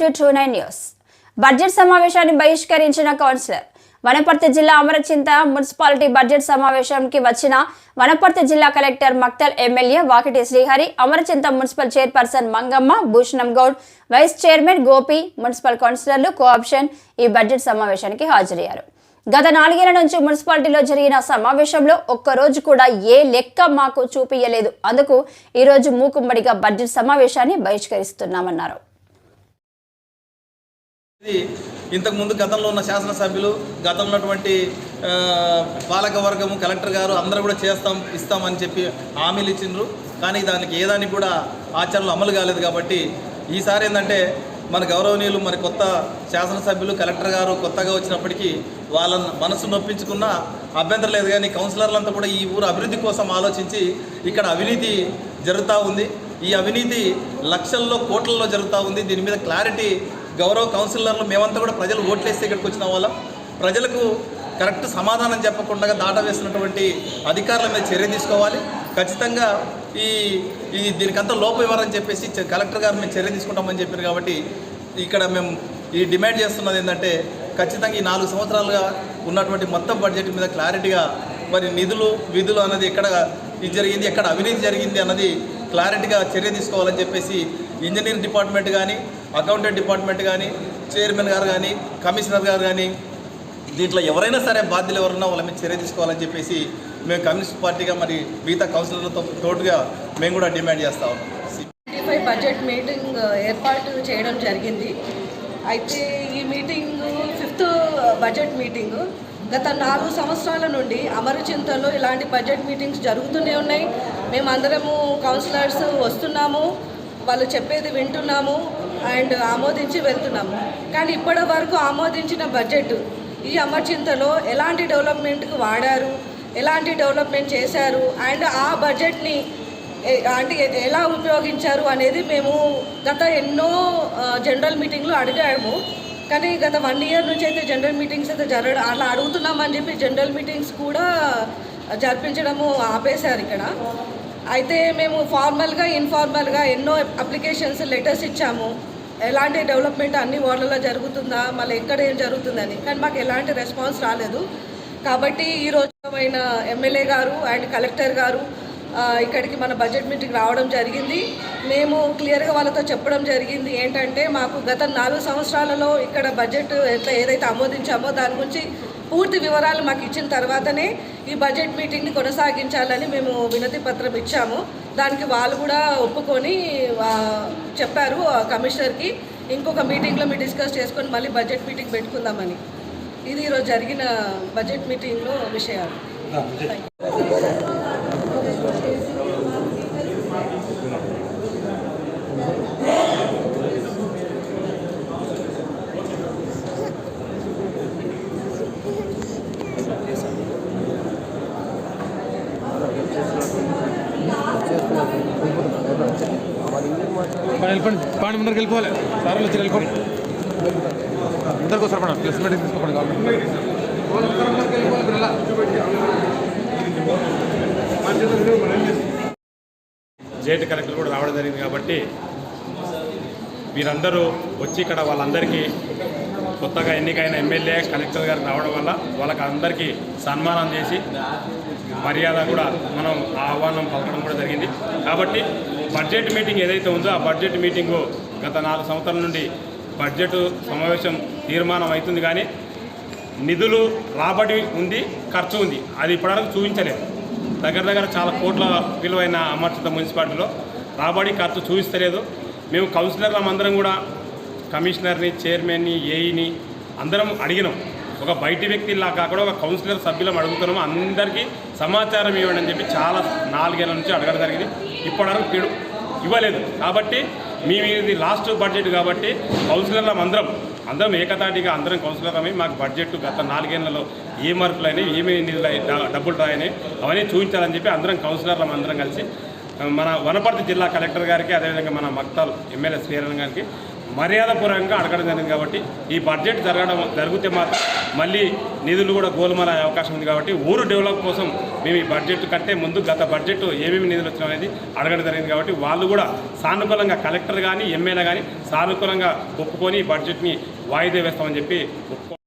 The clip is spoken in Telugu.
Two two nine news budget సమావేశాన్ని బహిష్కరించిన కౌన్సిలర్. వనపర్తి జిల్లా అమరచింత మున్సిపాలిటీ బడ్జెట్ సమావేశానికి వచ్చిన వనపర్తి జిల్లా collector Makthal MLA Vakiti Srihari Amarachinta municipal chairperson Mangamma Bhushanam Goud vice chairman Gopi municipal కౌన్సిలర్లు కోఆప్షన్ ఈ బడ్జెట్ సమావేశానికి హాజరయ్యారు. గత నాలుగేళ్ళ నుంచి మున్సిపాలిటీలో జరిగిన సమావేశంలో ఒక్క రోజు కూడా ఏ లెక్క మాకు చూపించలేదు అందుకు ఈరోజు మూకుమ్మడిగా బడ్జెట్ సమావేశాన్ని బహిష్కరిస్తున్నామన్నారు. ఇది ఇంతకుముందు గతంలో ఉన్న శాసనసభ్యులు గతంలో ఉన్నటువంటి పాలకవర్గము కలెక్టర్ గారు అందరూ కూడా చేస్తాం ఇస్తామని చెప్పి హామీలు ఇచ్చిండ్రు. కానీ దానికి ఏదానికి కూడా ఆచరణలో అమలు కాలేదు కాబట్టి ఈసారి ఏంటంటే మన గౌరవనీయులు మరి కొత్త శాసనసభ్యులు కలెక్టర్ గారు కొత్తగా వచ్చినప్పటికీ వాళ్ళ మనసు నొప్పించుకున్న అభ్యంతరం లేదు. కానీ కౌన్సిలర్లంతా కూడా ఈ ఊరు అభివృద్ధి కోసం ఆలోచించి ఇక్కడ అవినీతి జరుగుతూ ఉంది. ఈ అవినీతి లక్షల్లో కోట్లలో జరుగుతూ ఉంది. దీని మీద క్లారిటీ గౌరవ కౌన్సిలర్లు మేమంతా కూడా ప్రజలు ఓట్లేస్తే ఇక్కడికి వచ్చిన వాళ్ళం. ప్రజలకు కరెక్ట్ సమాధానం చెప్పకుండా దాట వేసినటువంటి అధికారుల మీద చర్య తీసుకోవాలి. ఖచ్చితంగా ఈ ఈ దీనికంతా లోపం ఇవ్వాలని చెప్పేసి కలెక్టర్ గారు మేము చర్య తీసుకుంటామని చెప్పారు కాబట్టి ఇక్కడ మేము ఈ డిమాండ్ చేస్తున్నది ఏంటంటే ఖచ్చితంగా ఈ నాలుగు సంవత్సరాలుగా ఉన్నటువంటి మొత్తం బడ్జెట్ మీద క్లారిటీగా మరి నిధులు విధులు అన్నది ఎక్కడ ఇది జరిగింది ఎక్కడ అవినీతి జరిగింది అన్నది క్లారిటీగా చర్య తీసుకోవాలని చెప్పేసి ఇంజనీరింగ్ డిపార్ట్మెంట్ కానీ అకౌంటెంట్ డిపార్ట్మెంట్ కానీ చైర్మన్ గారు కానీ కమిషనర్ గారు కానీ దీంట్లో ఎవరైనా సరే బాధ్యులు ఎవరున్నా వాళ్ళ మీద చర్య తీసుకోవాలని చెప్పేసి మేము కమ్యూనిస్ట్ పార్టీగా మరి మిగతా కౌన్సిలర్లతో తోడుగా మేము కూడా డిమాండ్ చేస్తా ఉన్నాం. ఫైవ్ బడ్జెట్ మీటింగ్ ఏర్పాటు చేయడం జరిగింది. అయితే ఈ మీటింగ్ ఫిఫ్త్ బడ్జెట్ మీటింగ్ గత నాలుగు సంవత్సరాల నుండి అమరచింతలో ఇలాంటి బడ్జెట్ మీటింగ్స్ జరుగుతూనే ఉన్నాయి. మేమందరము కౌన్సిలర్స్ వస్తున్నాము. వాళ్ళు చెప్పేది వింటున్నాము అండ్ ఆమోదించి వెళ్తున్నాము. కానీ ఇప్పటి వరకు ఆమోదించిన బడ్జెట్ ఈ అమర్చింతలో ఎలాంటి డెవలప్మెంట్కి వాడారు ఎలాంటి డెవలప్మెంట్ చేశారు అండ్ ఆ బడ్జెట్ని అంటే ఎలా ఉపయోగించారు అనేది మేము గత ఎన్నో జనరల్ మీటింగ్లు అడిగాము. కానీ గత వన్ ఇయర్ నుంచి అయితే జనరల్ మీటింగ్స్ అయితే జరగడం అలా అడుగుతున్నామని చెప్పి జనరల్ మీటింగ్స్ కూడా జరిపించడము ఆపేశారు ఇక్కడ. అయితే మేము ఫార్మల్గా ఇన్ఫార్మల్గా ఎన్నో అప్లికేషన్స్ లెటర్స్ ఇచ్చాము. ఎలాంటి డెవలప్మెంట్ అన్ని వార్డులలో జరుగుతుందా మళ్ళీ ఎక్కడ ఏం జరుగుతుందని. కానీ మాకు ఎలాంటి రెస్పాన్స్ రాలేదు. కాబట్టి ఈ రోజుమైన ఎమ్మెల్యే గారు అండ్ కలెక్టర్ గారు ఇక్కడికి మన బడ్జెట్ మీటింగ్ రావడం జరిగింది. మేము క్లియర్గా వాళ్ళతో చెప్పడం జరిగింది. ఏంటంటే మాకు గత నాలుగు సంవత్సరాలలో ఇక్కడ బడ్జెట్ ఎట్లా ఏదైతే ఆమోదించామో దాని గురించి పూర్తి వివరాలు మాకు ఇచ్చిన తర్వాతనే ఈ బడ్జెట్ మీటింగ్ని కొనసాగించాలని మేము వినతి పత్రం ఇచ్చాము. దానికి వాళ్ళు కూడా ఒప్పుకొని చెప్పారు కమిషనర్కి ఇంకొక మీటింగ్లో మీరు డిస్కస్ చేసుకొని మళ్ళీ బడ్జెట్ మీటింగ్ పెట్టుకుందామని. ఇది ఈరోజు జరిగిన బడ్జెట్ మీటింగ్లో విషయాలు. వెళ్ళిపోండి. పాండి ముందరికి వెళ్ళిపోవాలి. సార్ వచ్చి వెళ్ళిపోండి అందరికి వస్తారు మేడం ప్లస్ మీటింగ్ తీసుకోండి జేటి కలెక్టర్ కూడా రావడం జరిగింది కాబట్టి మీరందరూ వచ్చి ఇక్కడ వాళ్ళందరికీ కొత్తగా ఎన్నికైన ఎమ్మెల్యే కలెక్టర్ గారికి రావడం వల్ల వాళ్ళకి అందరికీ సన్మానం చేసి మర్యాద కూడా మనం ఆహ్వానం పలకడం కూడా జరిగింది. కాబట్టి బడ్జెట్ మీటింగ్ ఏదైతే ఉందో ఆ బడ్జెట్ మీటింగు గత నాలుగు సంవత్సరాల నుండి బడ్జెట్ సమావేశం తీర్మానం అవుతుంది కానీ నిధులు రాబడి ఉంది ఖర్చు ఉంది. అది ఇప్పటివరకు చూపించలేదు. దగ్గర దగ్గర చాలా కోట్ల విలువైన అమర్చిత మున్సిపాలిటీలో రాబడి ఖర్చు చూపిస్తలేదు. మేము కౌన్సిలర్లం అందరం కూడా కమిషనర్ని చైర్మన్ని ఏఈని అందరం అడిగినాం. ఒక బయటి వ్యక్తిలా కాకుండా ఒక కౌన్సిలర్ సభ్యులం అడుగుతున్నాము. అందరికీ సమాచారం ఇవ్వండి అని చెప్పి చాలా నాలుగేళ్ళ నుంచి అడగడం జరిగింది. ఇప్పటివరకు ఇవ్వలేదు. కాబట్టి మేము ఇది లాస్ట్ బడ్జెట్ కాబట్టి కౌన్సిలర్లం అందరం అందరం ఏకతాటిగా అందరం కౌన్సిలర్లమే. మాకు బడ్జెట్ గత నాలుగేళ్ళలో ఏ మార్పులు అయినాయి ఏమేమి నిధులు అయి- డబ్బులు రాయని అవన్నీ చూపించాలని చెప్పి అందరం కౌన్సిలర్లం అందరం కలిసి మన వనపర్తి జిల్లా కలెక్టర్ గారికి అదేవిధంగా మన మక్తాల్ ఎమ్మెల్యే శ్రీరణ్ గారికి మర్యాదపూర్వకంగా అడగడం జరిగింది కాబట్టి ఈ బడ్జెట్ జరగడం జరిగితే మాత్రం మళ్ళీ నిధులు కూడా గోల్మాల అవకాశం ఉంది కాబట్టి ఊరు డెవలప్ కోసం మేము ఈ బడ్జెట్ కంటే ముందు గత బడ్జెట్ ఏమేమి నిధులు వచ్చినాయి అనేది అడగడం జరిగింది కాబట్టి వాళ్ళు కూడా సానుకూలంగా కలెక్టర్ కానీ ఎమ్మెల్యే కానీ సానుకూలంగా ఒప్పుకొని ఈ బడ్జెట్ని వాయిదా వేస్తామని చెప్పి ఒప్పుకో